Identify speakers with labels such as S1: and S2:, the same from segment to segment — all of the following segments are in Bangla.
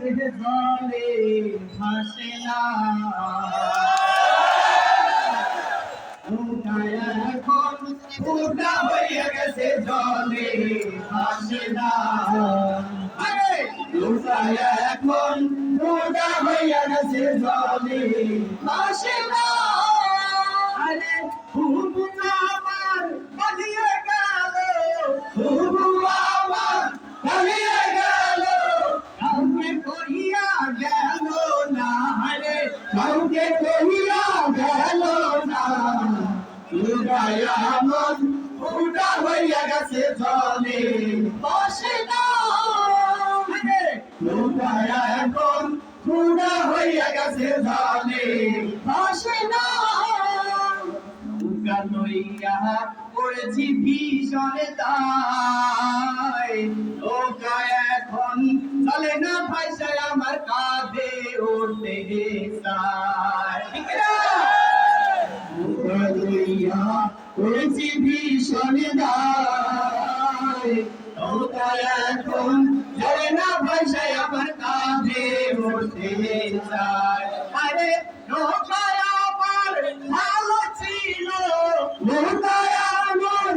S1: জলে ভাসে না। এখন উল্টা হয়ে গেছে জলে ভাসে না। এখন উল্টা হয়ে গেছে জলে ভাসে না। আরে কহিয়া গেল না। হইয়া গেছে জলে বসে না আরে উড়ায় এখন উড়া হইয়া গেছে জলে বসে না উকা পড়েছি ভীষণ তাই। এখন লইয়া পড়েছি ভীষণ দায় ওকা এখন না আরে নৌকায় আমার ভালো ছিল। নৌকায় আমার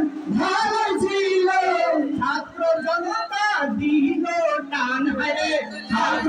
S1: ছাত্র জনতা দিল টান। হারে ছাত্র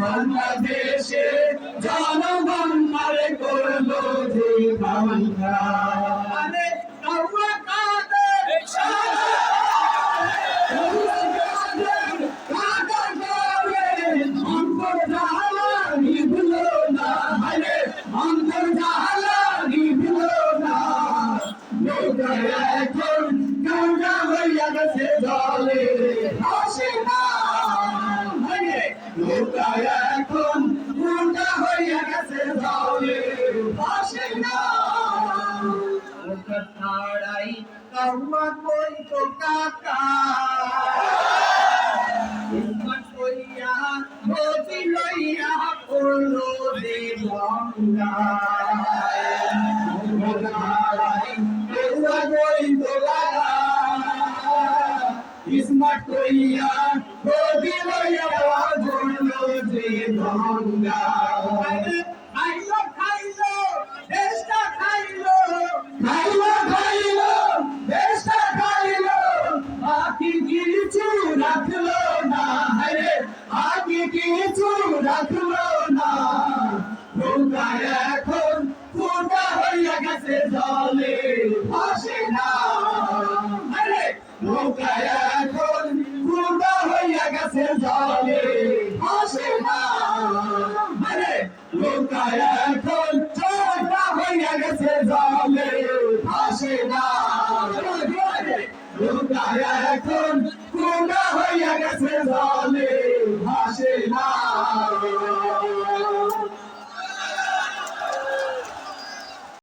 S1: বাংলাদেশের জনগণ তারে করল যে কাউয়া ছাড়াই কাউয়া কই তো কাকা। ইসমাত কইয়া মোতি লইয়া করল রে গঙ্গা। ইসমাত কইয়া মোতি লইয়া করল রে গঙ্গা। বাকি কিছু রাখল না। নৌকা এখন ফুটা হইয়া গেছে জলে, ভাসে না। নৌকা এখন ফুটা হইয়া গেছে জলে, ভাসে না। হরে নৌকা এখন ছোটা হইয়া গেছে জলে, ভাসে না। নৌকা আসে না।